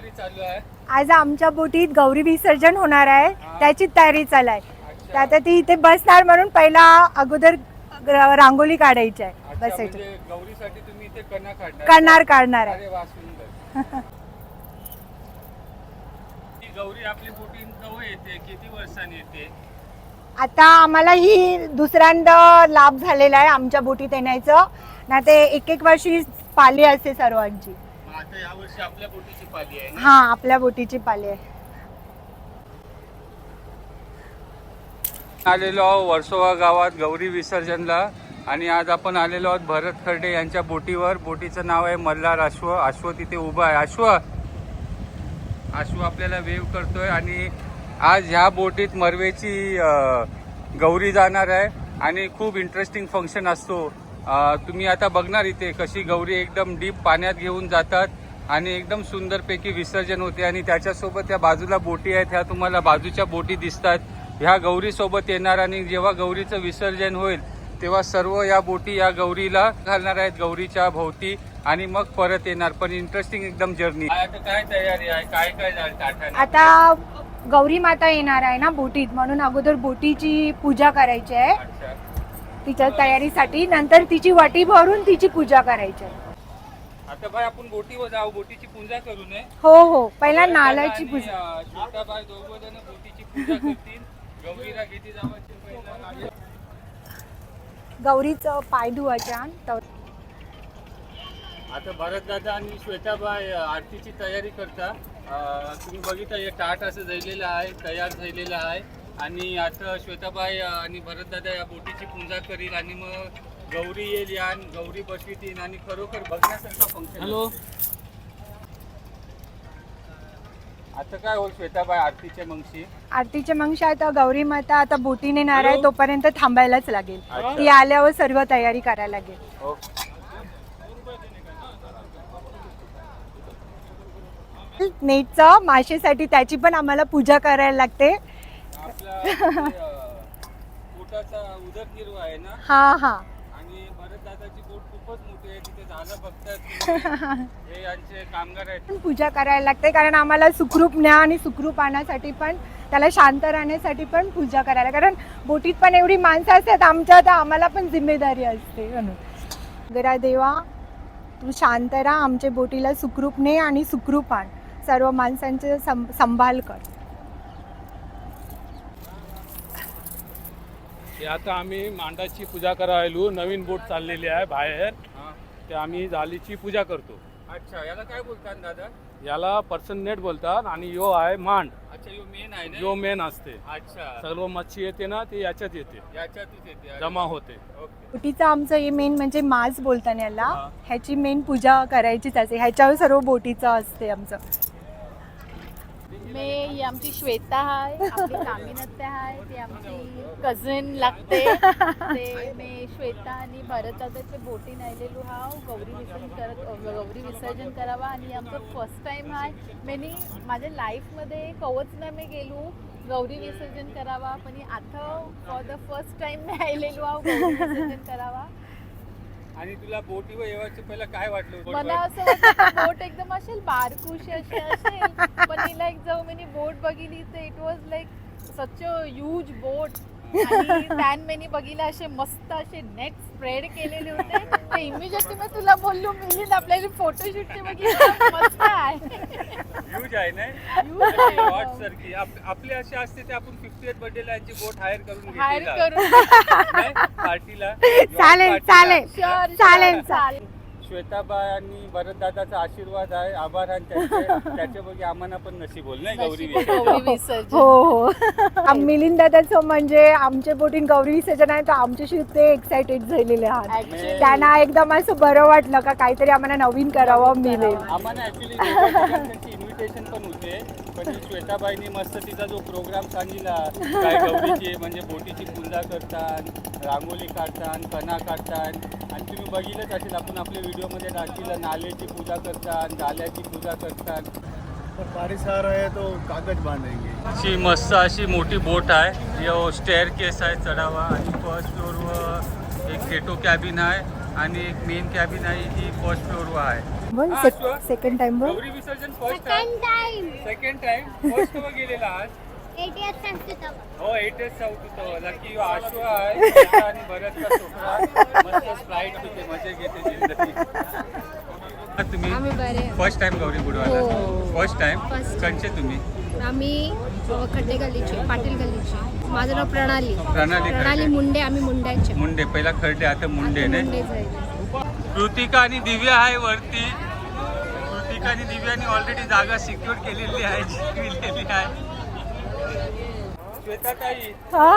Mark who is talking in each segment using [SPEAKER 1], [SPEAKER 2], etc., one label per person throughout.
[SPEAKER 1] तयारी चालू आहे.
[SPEAKER 2] आज आमच्या बोटीत गौरी विसर्जन होणार आहे. त्याची तयारी चालू आहे. तर आता ती इथे बसणार म्हणून पहिला अगोदर ग- रांगोली काढायची आहे.
[SPEAKER 1] अच्छा,
[SPEAKER 2] बसायचं
[SPEAKER 1] म्हणजे गौरीसाठी तुम्ही इथे कणा काढणार.
[SPEAKER 2] करणार काढणार आहे.
[SPEAKER 1] अरे वा सुंदर. ही गौरी आपली केव्हा येते किती वर्षांनी येते?
[SPEAKER 2] आता आम्हाला ही दुसऱ्यांदा लाभ झालेला आहे आमच्या बोटीत येण्याचं. ना ते एक एक वर्षी पाली असते सर्वांची.
[SPEAKER 1] आता यावर्षी आपल्या बोटीची पाली आहे ना?
[SPEAKER 2] हा आपल्या बोटीची पाली आहे.
[SPEAKER 1] आलेलो आहोत वर्सोवा गावात गौरी विसर्जनला आणि आज आपण आलेलो आहोत भरत खर्डे यांच्या बोटीवर. बोटीचं नाव आहे मल्हार अश्व. अश्व तिथे उभा आहे. अश्व! अश्व आपल्याला वेव करतोय आणि आज ह्या बोटीत मरवेची अं, गौरी जाणार आहे. आणि खूप इंटरेस्टिंग फंक्शन असतो. तुम्ही आता बघणार इथे कशी गौरी एकदम डीप पाण्यात घेऊन जातात आणि एकदम सुंदरपैकी विसर्जन होते आणि त्याच्यासोबत त्या बाजूला बोटी आहेत ह्या तुम्हाला बाजूच्या बोटी दिसतात. ह्या गौरी सोबत येणार आणि जेव्हा गौरीचं विसर्जन होईल तेव्हा सर्व या बोटी या गौरीला घालणार आहेत गौरीच्या भोवती आणि मग परत येणार. पण इंटरेस्टिंग एकदम जर्नी आता काय तयारी आहे? काय काय
[SPEAKER 2] आता गौरी माता येणार आहे ना बोटीत म्हणून अगोदर बोटीची पूजा करायची आहे. तिच्या तयारीसाठी नंतर तिची वाटी भरून तिची पूजा करायची. आहे
[SPEAKER 1] आता बाय आपण बोटीवर जाऊ बोटीची पूजा करू नये.
[SPEAKER 2] हो हो. पहिला नालाची पूजा.
[SPEAKER 1] छोटा दोघं जण बोटीची पूजा करतील. गौरीला किती जावायची पहिला
[SPEAKER 2] गौरीचं पाय धुवायच्या तर
[SPEAKER 1] आता भरत दादा आणि श्वेताबाई आरतीची तयारी करता अं, तुम्ही बघितलं हे ताट असं झालेलं आहे तयार झालेलं आहे. आणि आता श्वेताबाई आणि भरत दादा या बोटीची पूजा करील आणि मग गौरी येईल या आणि गौरी बसवीत येईल आणि खरोखर बघण्यासारखा फंक्शन हॅलो. आता काय होईल श्वेताबाई? आरतीच्या मगशी.
[SPEAKER 2] आरतीच्या मंगशा आता गौरी माता आता बोटीने येणार आहे. तोपर्यंत थांबायलाच लागेल.
[SPEAKER 1] अच्छा.
[SPEAKER 2] ती आल्यावर सर्व तयारी करायला लागेल.
[SPEAKER 1] ओके
[SPEAKER 2] नेटचं माशेसाठी त्याची पण आम्हाला पूजा करायला लागते.
[SPEAKER 1] पोटाचा उदरनिर्वाह आहे ना?
[SPEAKER 2] हा हा.
[SPEAKER 1] आणि भरत दादाची बोट खूपच मोठी आहे. तिथे झालं बघतात. हे यांचे कामगार आहेत.
[SPEAKER 2] पण पूजा करायला लागते कारण आम्हाला सुखरूप न्या आणि सुखरूप आणण्यासाठी पण त्याला शांत राहण्यासाठी पण पूजा करायला कारण बोटीत पण एवढी माणसं असतात आमच्या तर आम्हाला पण जिम्मेदारी असते म्हणून. गरा देवा तू शांत राहा आमच्या बोटीला सुखरूप ने आणि सुखरूप आण. सर्व माणसांचे सं संभाल कर.
[SPEAKER 3] ते आता आम्ही मांडाची पूजा करायलो नवीन बोट चाललेली आहे बाहेर.
[SPEAKER 1] हा.
[SPEAKER 3] ते आम्ही जालीची पूजा करतो.
[SPEAKER 1] अच्छा याला काय बोलतात दादा?
[SPEAKER 3] याला पर्सन नेट बोलतात आणि यो आहे मांड.
[SPEAKER 1] अच्छा यो मेन आहे
[SPEAKER 3] यो मेन असते.
[SPEAKER 1] अच्छा.
[SPEAKER 3] सर्व मच्छी येते ना ती याच्यात येते.
[SPEAKER 1] याच्यातच येते.
[SPEAKER 3] जमा होते.
[SPEAKER 1] ओके.
[SPEAKER 2] बोटीचं आमचं हे मेन म्हणजे मास बोलताना याला
[SPEAKER 1] हा.
[SPEAKER 2] ह्याची मेन पूजा करायचीच असते. ह्याच्यावर सर्व बोटीचं असते आमचं.
[SPEAKER 4] मे ही आमची श्वेता आहे आपली कामिनत्या आहे ती आमची कझन लागते. ते मे श्वेता आणि भरतदादाचे बोटी आलेलो हा गौरी विसर्जन करत गौरी विसर्जन करावा. आणि आमचं फर्स्ट टाइम आहे मेनी माझ्या लाईफमध्ये कवच नाही मी गेलो. गौरी विसर्जन करावा. पण आता फॉर द फर्स्ट टाइम मी आलेलो हा गौरी विसर्जन करावा.
[SPEAKER 1] आणि तुला बोटीवर येवायचं पहिला काय वाटलं?
[SPEAKER 4] मला असं बोट एकदम असेल बारकुशी अशी असेल पण हिला एक जाऊ मी बोट बघितली तर it was like such a huge boat मी बघितलं असे मस्त असे नेट स्प्रेड केलेले होते. तर इमिजिएटली मी तुला बोललो मिलिंद आपल्याला फोटोशूटचे बघितलं. मस्त आहे.
[SPEAKER 1] ह्यूज आहे ना
[SPEAKER 4] Huge आहे.
[SPEAKER 1] वॉट सर की आप- आपले असे असते ते आपण फिफ्टी बर्थडेला यांची बोट हायर करून
[SPEAKER 4] हायर. करून?
[SPEAKER 1] पार्टीला
[SPEAKER 2] चालेल. चालेल. चालेल,
[SPEAKER 4] sure, चालेल.
[SPEAKER 1] श्वेताबाई आणि भरतदादाचा आशीर्वाद आहे आभार आणि त्याचे त्याच्या बघी आम्हाला पण नशीब होईल नाही गौरी
[SPEAKER 4] नशीब
[SPEAKER 1] विसर्जन.
[SPEAKER 4] गौरी विसर्जन.
[SPEAKER 2] हो हो. मिलिंद दादाचं म्हणजे आमच्या बोटीन गौरी विसर्जन आहे तर आमच्याशी ते एक्साइटेड झालेले आहात.
[SPEAKER 4] Actually,
[SPEAKER 2] त्यांना एकदम असं बरं वाटलं का काहीतरी आम्हाला नवीन करावं मिळेल
[SPEAKER 1] आम्हाला ऍक्च्युली इन्व्हिटेशन पण होते. पण ही श्वेताबाईंनी मस्त तिचा जो प्रोग्राम सांगितला काय गौरीची म्हणजे बोटीची पूजा करतात रांगोळी काढतात कणा काढतात आणि तुम्ही बघितलंच असेल आपण आपल्या व्हिडिओमध्ये दाखिलं नाल्याची पूजा करतात जाल्याची पूजा करतात
[SPEAKER 5] पर बारिश आ रहा है तो कागज बांधेंगे.
[SPEAKER 1] अशी मस्त अशी मोठी बोट आहे. यो स्टेअर केस आहे चढावा. आणि फर्स्ट फ्लोअरवर एक केटो कॅबिन आहे. आणि एक मेन कॅबिन आहे जी फर्स्ट फ्लोअरवर आहे.
[SPEAKER 2] बोल. सेकंड टाइम बोल.
[SPEAKER 1] गौरी विसर्जन first time
[SPEAKER 6] Second time.
[SPEAKER 1] Second time first वर गेलेला आज.
[SPEAKER 6] Eight years since the
[SPEAKER 1] हो एट एस साऊथ होतं लकी आशू आहे. श्वेता आणि भरतचा छोकरा मस्त फ्लाईट घेते मजा घेते जिंदगी. हा, तुम्ही
[SPEAKER 7] आम्ही बरे.
[SPEAKER 1] फर्स्ट टाइम गौरी बुडवायला.
[SPEAKER 7] हो.
[SPEAKER 1] First time. कंचे तुम्ही?
[SPEAKER 7] आम्ही खड्डे गल्लीचे पाटील गल्लीचे. माझं नाव प्रणाली.
[SPEAKER 1] प्रणाली
[SPEAKER 7] प्रणाली
[SPEAKER 1] खड्डे.
[SPEAKER 7] मुंडे आम्ही मुंड्याचे.
[SPEAKER 1] मुंडे. पहिला खरडे आता मुंडे
[SPEAKER 7] आता
[SPEAKER 1] नाही?
[SPEAKER 7] मुंडे जायचे.
[SPEAKER 1] कृतिका आणि दिव्या आहे वरती. कृतिका आणि दिव्याने ऑलरेडी जागा सिक्युअर केलेली आहे जिंकलेली आहे. श्वेताताई
[SPEAKER 2] हा?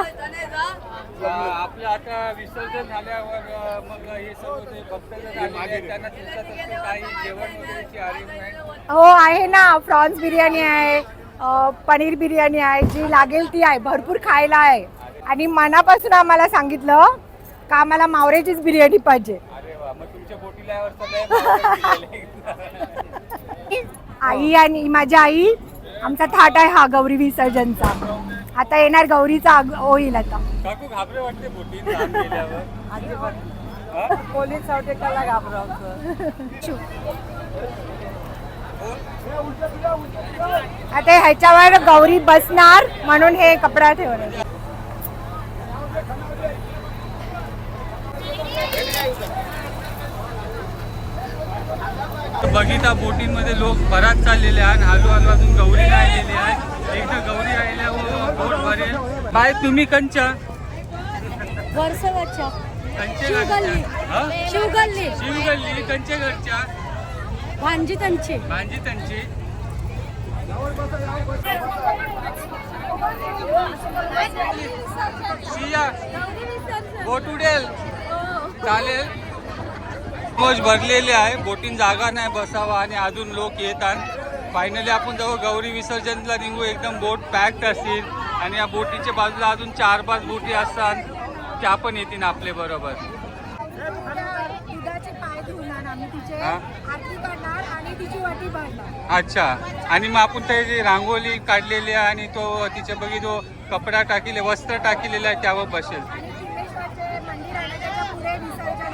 [SPEAKER 1] आपलं आता विसर्जन झाल्यावर मग हे सर्व जे भक्तजन आलेले आहेत त्यांना तुमच्यातर्फे काही जेवण वगैरेची अरेंजमेंट
[SPEAKER 2] हो आहे ना. प्रॉन्स बिर्याणी आहे अ, पनीर बिर्याणी आहे जी लागेल ती आहे भरपूर खायला आहे. आणि मनापासून आम्हाला सांगितलं का आम्हाला मावऱ्याचीच बिर्याणी पाहिजे
[SPEAKER 1] अरे वा मग तुमच्या बोटीला यावर सगळ्या
[SPEAKER 2] आई आणि माझी आई आमचा थाट आहे हा गौरी विसर्जनचा. आता येणार गौरीचा आग- होईल आता.
[SPEAKER 1] काकू घाबरे वाटते बोटीत लहान गेल्यावर? हा?
[SPEAKER 2] पोलीस घाबरवतो. आता ह्याच्यावर गौरी बसणार म्हणून हे कपडा ठेवणार
[SPEAKER 1] बघिता बोटींमध्ये लोक बराच चाललेले आहेत. आणि हलू हलू अजून गौरी राहिलेली आहे एकदा गौरी राहिल्यावर बोट भरेल. बाय तुम्ही कंचे? हा?
[SPEAKER 7] शिवगल्ली.
[SPEAKER 1] शिवगल्ली कंचे घरच्या
[SPEAKER 7] भांजी त्यांची
[SPEAKER 1] भांजी त्यांची बोट उडेल. चालेल. मोज भरलेले आहे. बोटीन जागा नाही बसावा आणि अजून लोक येतात. फायनली आपण जेव्हा गौरी विसर्जनला निघू. एकदम बोट पॅक्ड असतील आणि या बोटीच्या बाजूला अजून चार पाच बोटी असतात. त्या पण येतील आपले बरोबर. अच्छा. आणि मग आपण ते जे रांगोळी काढलेली आहे आणि तो तिच्या बघी जो कपडा टाकले वस्त्र टाकलेलं आहे त्यावर बसेल
[SPEAKER 2] आणि किल्लेश्वरचे मंदिर आहे ना, त्याच्या पुढे विसर्जन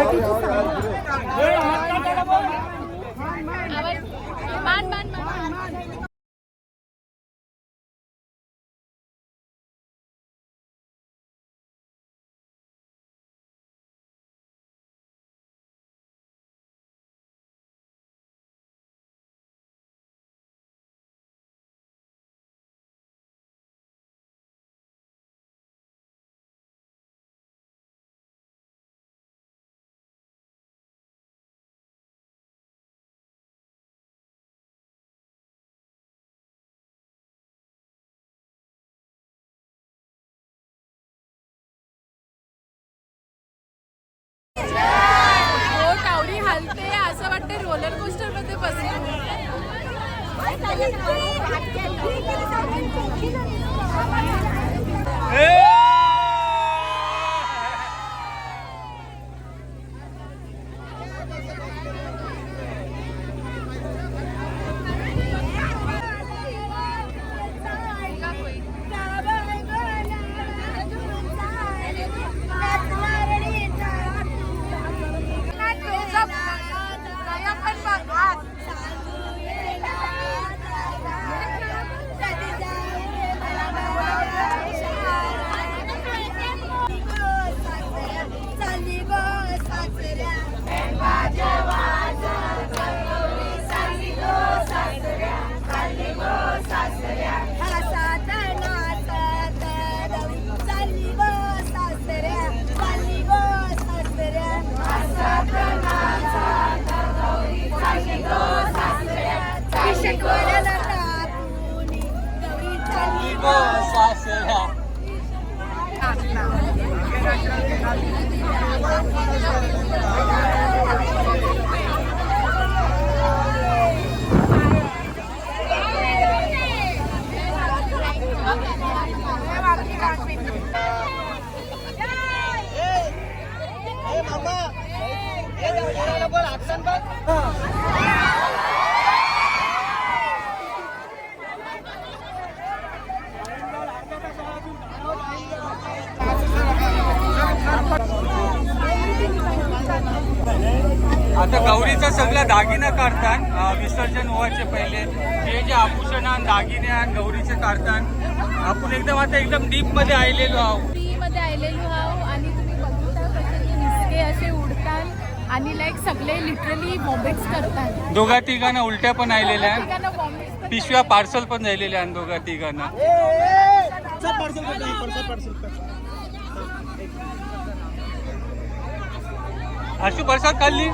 [SPEAKER 8] Hey! I'm
[SPEAKER 1] आता गौरीचा सगळा दागिना काढतात. विसर्जन व्हायचे पहिले. हे जे आभूषण आणि दागिने आणि गौरीचे काढतात. आपण एकदम आता एकदम डीपमध्ये आलेलो आहोत.
[SPEAKER 4] मध्ये आलेलो आणि तुम्ही बघता कसे ते निसके असे उडतात आणि लाईक सगळे लिटरली वॉमिट्स करतात
[SPEAKER 1] दोघा तिघांना उलट्या पण आलेल्या आहेत. पिशव्या पार्सल पण झालेल्या आहेत दोघा तिघांना. अशी प्रसाद खाल्ली?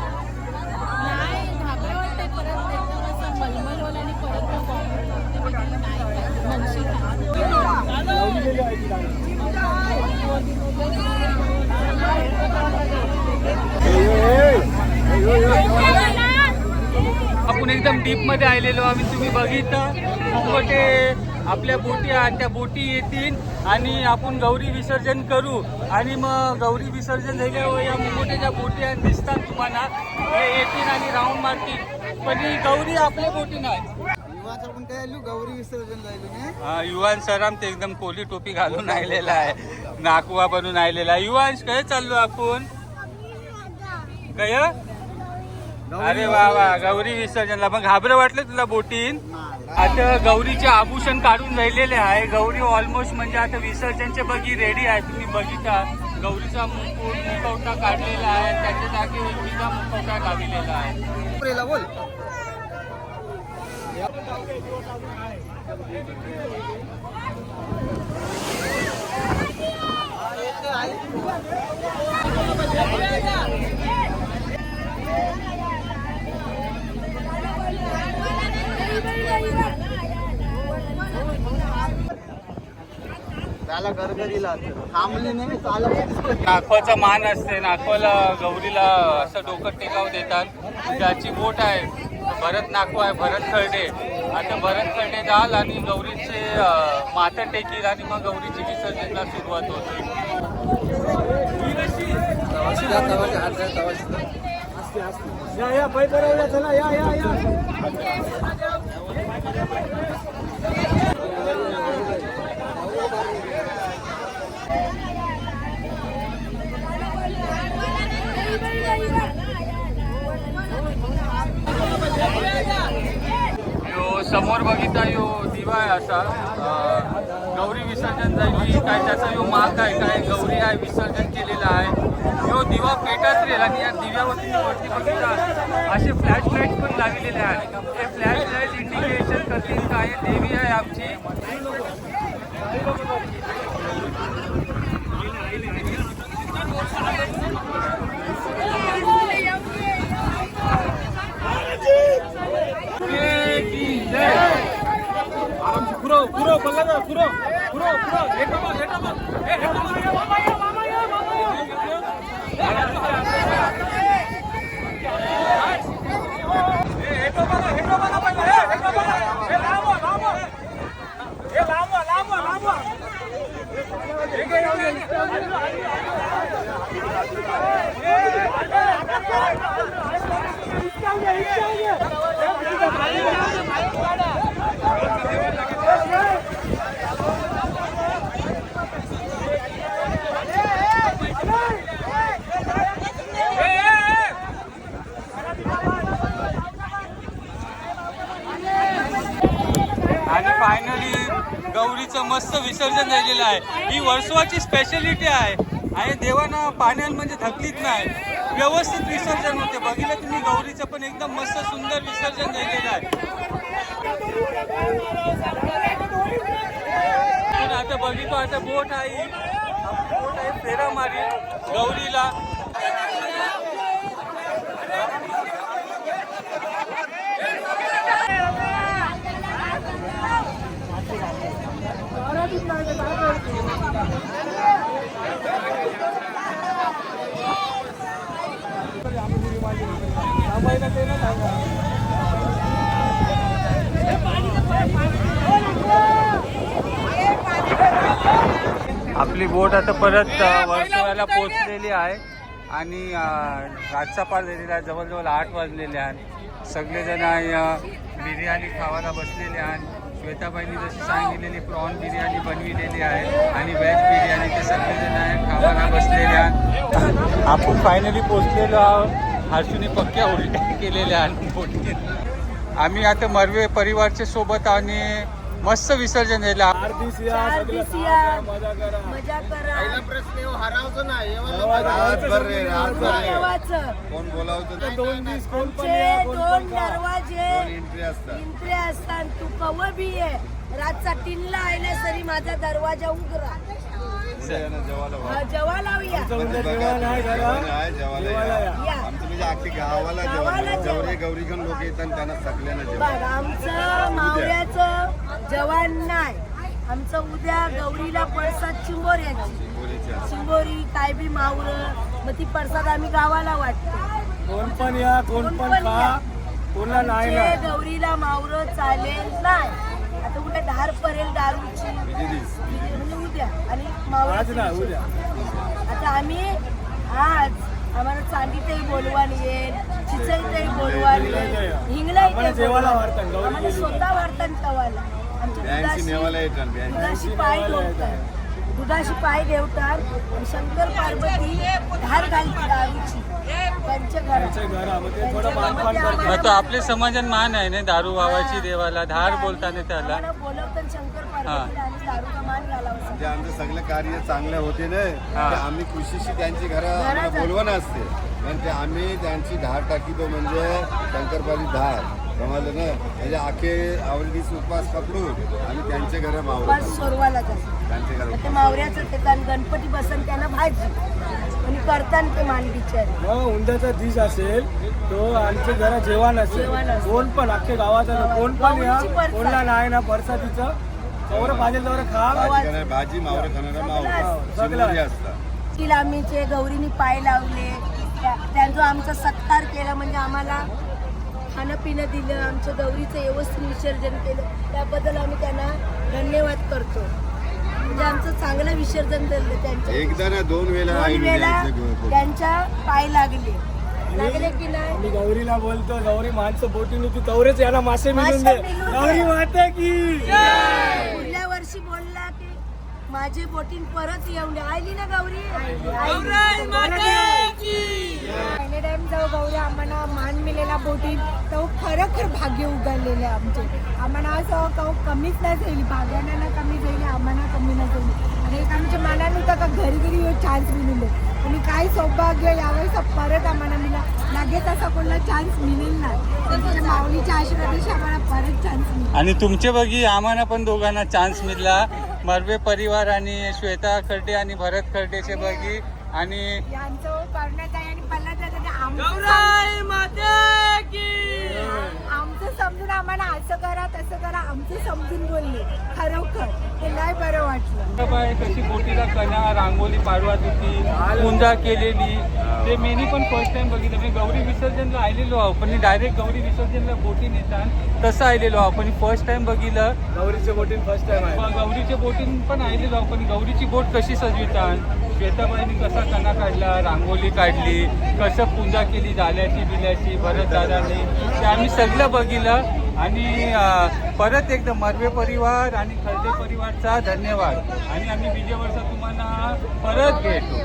[SPEAKER 1] आपण एकदम डीपमध्ये आलेलो आम्ही. तुम्ही बघितलं. खूप मोठे आपल्या बोटी त्या बोटी येतील आणि आपण गौरी विसर्जन करू. आणि मग गौरी विसर्जन झाल्यावर या मोठ्या ज्या बोटी दिसतात तुम्हाला. येतील आणि राऊंड मारतील. पण ही गौरी आपल्या बोटी नाही.
[SPEAKER 5] युवाचं पण काय आलो? गौरी विसर्जन जायलो
[SPEAKER 1] हा, युवान सराम ते एकदम कोली टोपी घालून आलेला आहे. नाकवा बनून आलेला आहे. युवांश काय चाललो आपण? काय अरे वा वा. गौरी विसर्जनला. मग घाबरं वाटलं तुला बोटीन? आता गौरीचे आभूषण काढून राहिलेले आहे. गौरी ऑलमोस्ट म्हणजे आता विसर्जनचे बघी रेडी आहे. तुम्ही बघिता गौरीचा मुकुट मुखवटा काढलेला आहे. त्याच्या जागी मुखवटा लावलेला आहे.
[SPEAKER 5] बोल. त्याला गरगरीला थांबली नाही चालत
[SPEAKER 1] नाखवाचा मान असते नाखवाला गौरीला असं डोकं टेकाव देतात. ज्याची बोट आहे भरत नाको आहे भरत खर्डे. आता भरत खर्डे जाल आणि गौरीचे माथं टेकील आणि मग गौरीची विसर्जनला सुरुवात होते
[SPEAKER 5] या या पाय बरोबर चला या या या
[SPEAKER 1] यो समोर यो दिवा आहे असा. गौरी विसर्जन झाली काय त्याचा यो माग आहे काय गौरी आहे विसर्जन केलेला आहे. यो दिवा पेटत राहील आणि या दिव्यावरती वरती बघितला असे फ्लॅश लाइट पण लागलेले आहेत. हे फ्लॅश लाइट इंडिकेशन करतील काय देवी आहे आमची
[SPEAKER 3] पुरो पुरो बोलला ना पुरो पुरो पुरो हेटो बघ हेटो बघ ए हेटो बघ ए, मामा ये मामा ये मामा ये ए, हेटो बघा हेटो बघा पहिला ए, हेटो बघा ए लांब व्हा, लांब व्हा. ए लांब व्हा, लांब व्हा, लांब व्हा. हे घे, हे घे. ए, ए, ए.
[SPEAKER 1] आणि फायनली गौरीचं मस्त विसर्जन झालेलं आहे. ही वर्सोवाची स्पेशालिटी आहे. आणि देवानं पाण्यात म्हणजे थकलीच नाही. व्यवस्थित विसर्जन होते. बघितलं तुम्ही गौरीचं पण एकदम मस्त सुंदर विसर्जन झालेलं आहे. आता बघितो आता बोट आहे. बोट आहे फेरा मारी गौरीला. आपली बोट आता परत अ, पोचलेली पोहोचलेली आहे. आणि रातचा पार झालेला आहे जवळजवळ आठ वाजलेले आहेत. सगळेजण बिर्याणी खावायला बसलेले आहेत. श्वेताबाईंनी जशी सांगितलेली प्रॉन बिर्याणी बनविलेली आहे आणि व्हेज बिर्याणी ते सगळेजण आहे खावायला बसलेले आहेत. आपण फायनली पोहोचलेलो आहोत. हर्षूने पक्क्या उलट्या केलेल्या आणि आम्ही आता मर्वे परिवारच्या सोबत आणि मस्त विसर्जन झालं
[SPEAKER 5] कोण बोलावतं दोन कोण.
[SPEAKER 8] दरवाजे.
[SPEAKER 5] असतात.
[SPEAKER 8] तू कव बी आहे रातचा टिनला आयला सरी माझा दरवाजा उघडा. हा, जेव्हा लावूया.
[SPEAKER 5] या. आमचं म्हणजे अख्खी गावाला. गौरी गौरी घेऊन लोक येतात त्यांना सगळ्यांना
[SPEAKER 8] आमचं मावळ्याचं जवान नाही. आमचं उद्या गौरीला चिंबोऱ्याची
[SPEAKER 5] पोरीची असते.
[SPEAKER 8] चिंबोरी काय बी मावळ मग ती पडसाद आम्ही गावाला वाटतो.
[SPEAKER 3] कोण पण या कोण पण खा. कोणला नाही
[SPEAKER 8] गौरीला मावळ चालेल नाही. आता कुठे धार पडेल दारूची? म्हणजे उद्या. आणि
[SPEAKER 3] उद्या.
[SPEAKER 8] आता आम्ही आज आम्हाला चांदीतही बोलवान येईल चिचईतही बोलवान येईल. हिंगला
[SPEAKER 3] आम्हाला.
[SPEAKER 8] स्वतः वाढतात तवाला.
[SPEAKER 5] ब्याऐंशी नेवाला
[SPEAKER 8] दुधाशी
[SPEAKER 5] येतात. ब्याऐंशी
[SPEAKER 8] दुधाशी पाय दुधाशी आणि शंकर पार्वती धार घालते त्यांच्या
[SPEAKER 3] घरामध्ये
[SPEAKER 1] तो आपल्या समाजात मान आहे ना दारू वावाची देवाला धार बोलताना त्याला.
[SPEAKER 8] आम्हाला बोलवतात शंकर पार्वतीला आणि दारूचा मान घालावा.
[SPEAKER 5] म्हणजे आमचं सगळं कार्य चांगले होते ना. ते आम्ही खुशीशी त्यांची घरं बोलवण असते. ते आम्ही त्यांची धार टाकीतो म्हणजे शंकरपाली धार. ना. म्हणजे आखे आवडीस उपवास पकडून आणि घरं
[SPEAKER 8] उपास सोरवाला तर ते
[SPEAKER 5] घरं
[SPEAKER 8] मावऱ्याचं ते कारण गणपती बसन त्यांना भाजी. आणि करताना ते मान बिचारे.
[SPEAKER 3] मग उंद्याचा दिस असेल तो आमच्या घरात जेवण असेल.
[SPEAKER 8] जेवण असेल.
[SPEAKER 3] कोण पण अख्खे गावाचा कोण पण या
[SPEAKER 8] परसाद.
[SPEAKER 3] कोणला नाही ना परसादीचं चौर पाहिजे तेवढं खा.
[SPEAKER 5] भाजी खाणार भाजी मावरं खाणारा मावळं.
[SPEAKER 3] सगळं.
[SPEAKER 5] चिमुरली असतात
[SPEAKER 8] तिला आम्हीचे गौरीनी पाय लावले त्या- त्यांचा आमचा सत्कार केला म्हणजे आम्हाला खाणं पिणं दिलं आमच्या गौरीचं व्यवस्थित विसर्जन केलं. त्याबद्दल आम्ही त्यांना धन्यवाद करतो. म्हणजे आमचं चांगलं विसर्जन झालं त्यांच्या.
[SPEAKER 5] एकदा ना दोन वेळा
[SPEAKER 8] दोन वेळा त्यांच्या पाय लागले. लागले की नाही?
[SPEAKER 3] मी गौरीला बोलतो गौरी माणसं बोटीने ती तवरेच याला मासे मिळून दे.
[SPEAKER 8] मासे मिळून दे.
[SPEAKER 3] गौरी माते की
[SPEAKER 8] पुढल्या वर्षी बोलला की माझे बोटीन परत येऊन आली ना गौरी? टाइम जाऊ गौरी आम्हाला मान मिळेला बोटीत तो खरोखर भाग्य उगवलेले आमचे. आम्हाला असं कव कमीच नाही जाईल भाग्याना ना कमी जाईल आम्हाला कमी नाही जाईल आणि एक आमच्या मनानं होतं का घरी घरी चान्स मिळून दे आणि काय सौभाग्य यावेळेस परत आम्हाला मिळाला. लगेच असा कोणाला चान्स मिळेल नाही. त्यांच्या माऊलीच्या आशीर्वादाशी आम्हाला परत चान्स मिळेल.
[SPEAKER 1] आणि तुमचे बघी आम्हाला पण दोघांना चान्स मिळला. मर्वे परिवार आणि श्वेता खर्डे आणि भरत खर्डेचे बघी. आणि
[SPEAKER 8] यांचं त्याचं ते आमचं आमचं समजून आम्हाला असं करा तसं करा आमचं समजून बोलले. खरोखर ते नाही बरं वाटलं.
[SPEAKER 1] बाय कशी बोटीला कणा रांगोली पाडवात होती पूजा केलेली. ते मेनी पण फर्स्ट टाइम बघितलं. मी गौरी विसर्जनला आलेलो आहो पण डायरेक्ट गौरी विसर्जनला बोटी नेतात तसं आलेलो आहो पण फर्स्ट टाइम बघितलं.
[SPEAKER 3] गौरीच्या बोटीन फर्स्ट टाइम
[SPEAKER 1] गौरीच्या बोटीन पण आलेलो आहो पण गौरीची बोट कशी सजवितात? श्वेताबाईंनी कसा कणा काढला रांगोली काढली कसं पूजा केली झाल्याची बिल्याची भरत दादांनी ते आम्ही सगळं बघितलं. आणि परत एकदा मर्वे परिवार आणि खर्दे परिवारचा धन्यवाद. आणि आम्ही विजयवर्षा तुम्हाला परत भेटू.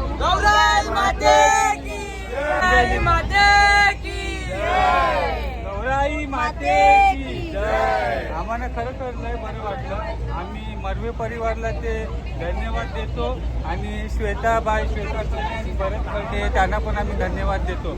[SPEAKER 1] गौराई माते की जय. आम्हाला खरंच लय बरं वाटलं. आम्ही मर्वे परिवारला ते धन्यवाद देतो आणि श्वेताबाई श्वेता भरत खर्डे त्यांना पण आम्ही धन्यवाद देतो.